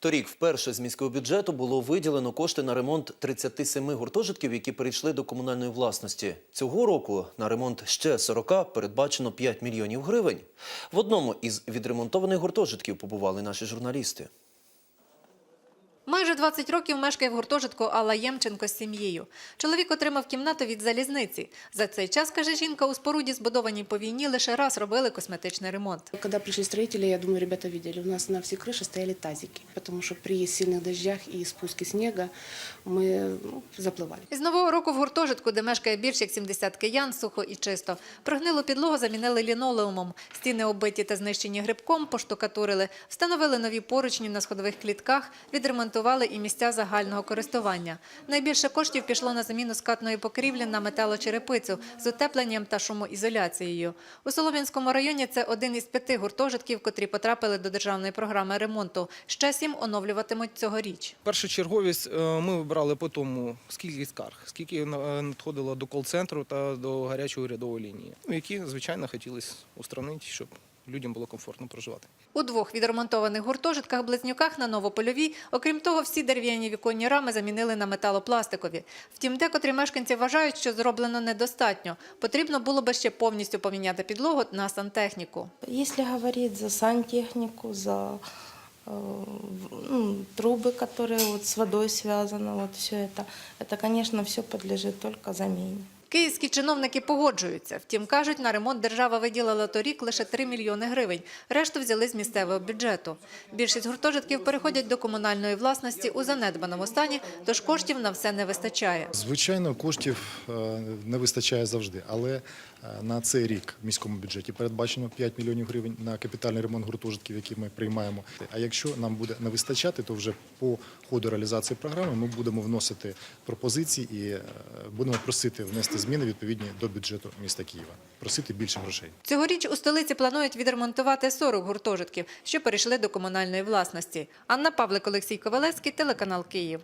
Торік вперше з міського бюджету було виділено кошти на ремонт 37 гуртожитків, які перейшли до комунальної власності. Цього року на ремонт ще 40 передбачено 5 мільйонів гривень. В одному із відремонтованих гуртожитків побували наші журналісти. Майже 20 років мешкає в гуртожитку Алла Ємченко з сім'єю. Чоловік отримав кімнату від залізниці. За цей час, каже жінка, у споруді, збудованій по війні, лише раз робили косметичний ремонт. Когда пришли строители, я думаю, ребята видели, у нас на все крыши стояли тазики, потому что при сильных дождях и спуске снега мы ну, заплывали. Із нового року в гуртожитку, де мешкає більш як 70 киян, сухо і чисто. Прогнилу підлогу замінили лінолеумом. Стіни оббиті та знищені грибком, поштукатурили, встановили нові поручні на сходових клітках, відремонтували і місця загального користування. Найбільше коштів пішло на заміну скатної покрівлі на металочерепицю з утепленням та шумоізоляцією. У Солом'янському районі це один із п'яти гуртожитків, котрі потрапили до державної програми ремонту. Ще сім оновлюватимуть цьогоріч. Першочерговість е, ми вибрали по тому, скільки скарг, скільки надходило до кол-центру та до гарячої урядової лінії, ну, які, звичайно, хотілося устранити, щоб людям було комфортно проживати. У двох відремонтованих гуртожитках-близнюках на Новопольовій, окрім того, всі дерев'яні віконні рами замінили на металопластикові. Втім, декотрі мешканці вважають, що зроблено недостатньо. Потрібно було би ще повністю поміняти підлогу на сантехніку. Якщо говорити за сантехніку, за э, ну, трубы, которые вот с водой связаны, вот все это, это, конечно, все подлежит только замене. Київські чиновники погоджуються. Втім, кажуть, на ремонт держава виділила торік лише 3 мільйони гривень. Решту взяли з місцевого бюджету. Більшість гуртожитків переходять до комунальної власності у занедбаному стані, тож коштів на все не вистачає. Звичайно, коштів е, не вистачає завжди, але е, на цей рік в міському бюджеті передбачено 5 мільйонів гривень на капітальний ремонт гуртожитків, які ми приймаємо. А якщо нам буде не вистачати, то вже по ходу реалізації програми ми будемо вносити пропозиції і е, будемо просити внести зміни відповідні до бюджету міста Києва, просити більше грошей. Цьогоріч у столиці планують відремонтувати 40 гуртожитків, що перейшли до комунальної власності. Анна Павлик, Олексій Ковалевський, телеканал Київ.